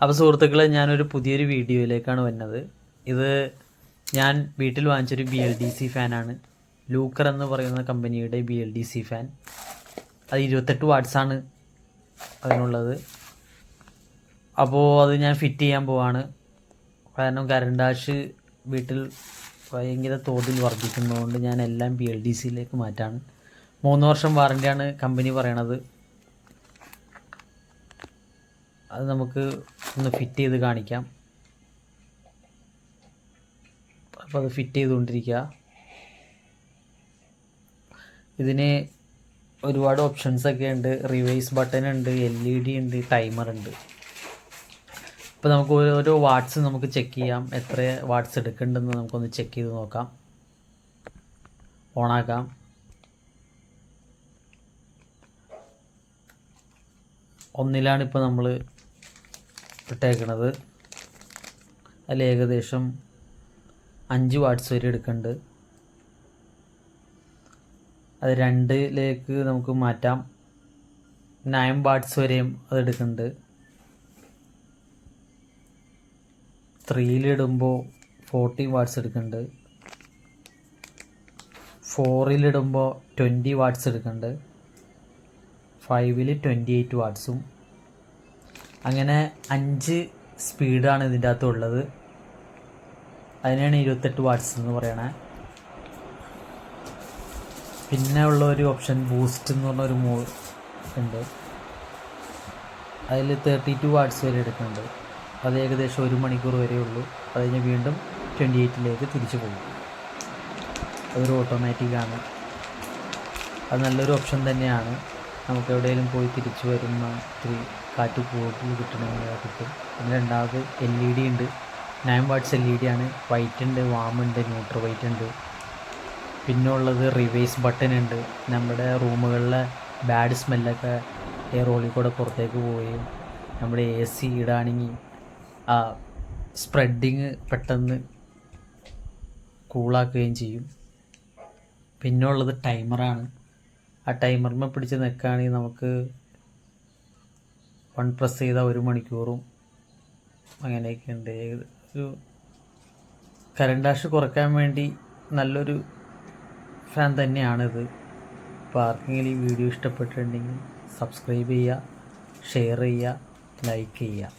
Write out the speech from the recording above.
അപ്പോൾ സുഹൃത്തുക്കളെ ഞാനൊരു പുതിയൊരു വീഡിയോയിലേക്കാണ് വന്നത്. ഇത് ഞാൻ വീട്ടിൽ വാങ്ങിച്ചൊരു ബി എൽ ഡി സി ഫാനാണ്. ലൂക്കർ എന്ന് പറയുന്ന കമ്പനിയുടെ B L D C fan. അത് ഇരുപത്തെട്ട് വാട്ട്സാണ് അതിനുള്ളത്. അപ്പോൾ അത് ഞാൻ ഫിറ്റ് ചെയ്യാൻ പോവാണ്. കാരണം കരണ്ടാഷ് വീട്ടിൽ ഭയങ്കര തോതിൽ വർദ്ധിക്കുന്നതുകൊണ്ട് ഞാൻ എല്ലാം ബി എൽ ഡി സിയിലേക്ക് മാറ്റാണ്. മൂന്ന് വർഷം വാറണ്ടിയാണ് കമ്പനി പറയണത്. അത് നമുക്ക് ഒന്ന് ഫിറ്റ് ചെയ്ത് കാണിക്കാം. അപ്പോൾ അത് ഫിറ്റ് ചെയ്തുകൊണ്ടിരിക്കുക. ഇതിന് ഒരുപാട് ഓപ്ഷൻസ് ഒക്കെ ഉണ്ട്. റിവേഴ്സ് ബട്ടൺ ഉണ്ട് എൽ ഇ ഡി ഉണ്ട് ടൈമർ ഉണ്ട്. അപ്പോൾ നമുക്ക് ഓരോ വാട്ട്സ് നമുക്ക് ചെക്ക് ചെയ്യാം. എത്ര വാട്ട്സ് എടുക്കുന്നുണ്ടെന്ന് നമുക്കൊന്ന് ചെക്ക് ചെയ്ത് നോക്കാം. ഓണാക്കാം ഒന്നിലാണ് ഇപ്പോൾ നമ്മൾ ഇട്ടേക്കണത്. അതിൽ ഏകദേശം അഞ്ച് വാട്ട്സ് വരെ എടുക്കുന്നുണ്ട് അത് രണ്ടിലേക്ക് നമുക്ക് മാറ്റാം. നയൻ വാട്ട്സ് വരെയും അത് എടുക്കുന്നുണ്ട് ത്രീയിലിടുമ്പോൾ ഫോർട്ടി വാട്ട്സ് എടുക്കുന്നുണ്ട് ഫോറിലിടുമ്പോൾ ട്വന്റി വാട്ട്സ് എടുക്കുന്നുണ്ട് ഫൈവിൽ ട്വന്റി എയ്റ്റ് വാട്ട്സും അങ്ങനെ അഞ്ച് സ്പീഡാണ് ഇതിന്റെ അകത്ത് ഉള്ളത്. അതിനാണ് ഇരുപത്തെട്ട് വാട്ട്സ് എന്ന് പറയണേ. പിന്നെ ഉള്ള ഒരു ഓപ്ഷൻ ബൂസ്റ്റ് എന്ന് പറഞ്ഞ ഒരു മൂ ഉണ്ട്. അതിൽ തേർട്ടി ടു വാട്ട്സ് വരെ എടുക്കുന്നുണ്ട്. അത് ഏകദേശം ഒരു മണിക്കൂർ വരെ ഉള്ളൂ. അത് കഴിഞ്ഞ് വീണ്ടും ട്വന്റി എയ്റ്റിലേക്ക് തിരിച്ചു പോകും. അതൊരു ഓട്ടോമാറ്റിക്കാണ് അത് നല്ലൊരു ഓപ്ഷൻ തന്നെയാണ്. നമുക്ക് എവിടെയെങ്കിലും പോയി തിരിച്ചു വരുന്ന ഇത്തിരി കാറ്റ് കൂടുതൽ കിട്ടണമെങ്കിൽ കിട്ടും. പിന്നെ രണ്ടാമത് എൽ ഇ ഡി ഉണ്ട്. Nine watts L E D ആണ്. വൈറ്റ് ഉണ്ട് വാം ഉണ്ട് ന്യൂട്രൽ വൈറ്റ് ഉണ്ട്. പിന്നെ ഉള്ളത് റിവേഴ്സ് ബട്ടൺ ഉണ്ട്. നമ്മുടെ റൂമുകളിലെ ബാഡ് സ്മെല്ലൊക്കെ എയർ ഹോളിൽ കൂടെ പുറത്തേക്ക് പോവുകയും നമ്മുടെ എ സി ഇടാണെങ്കിൽ ആ സ്പ്രെഡിങ് പെട്ടെന്ന് കൂളാക്കുകയും ചെയ്യും. പിന്നെ ഉള്ളത് ടൈമറാണ് ആ ടൈമറിനെ പിടിച്ച് നിൽക്കുകയാണെങ്കിൽ നമുക്ക് വൺ പ്രസ് ചെയ്താൽ ഒരു മണിക്കൂറും അങ്ങനെയൊക്കെ ഉണ്ട് ഒരു കറണ്ട് ആഷ് കുറയ്ക്കാൻ വേണ്ടി നല്ലൊരു ഫാൻ തന്നെയാണിത്. അപ്പോൾ ആർക്കെങ്കിലും ഈ വീഡിയോ ഇഷ്ടപ്പെട്ടിട്ടുണ്ടെങ്കിൽ സബ്സ്ക്രൈബ് ചെയ്യുക ഷെയർ ചെയ്യുക ലൈക്ക് ചെയ്യുക.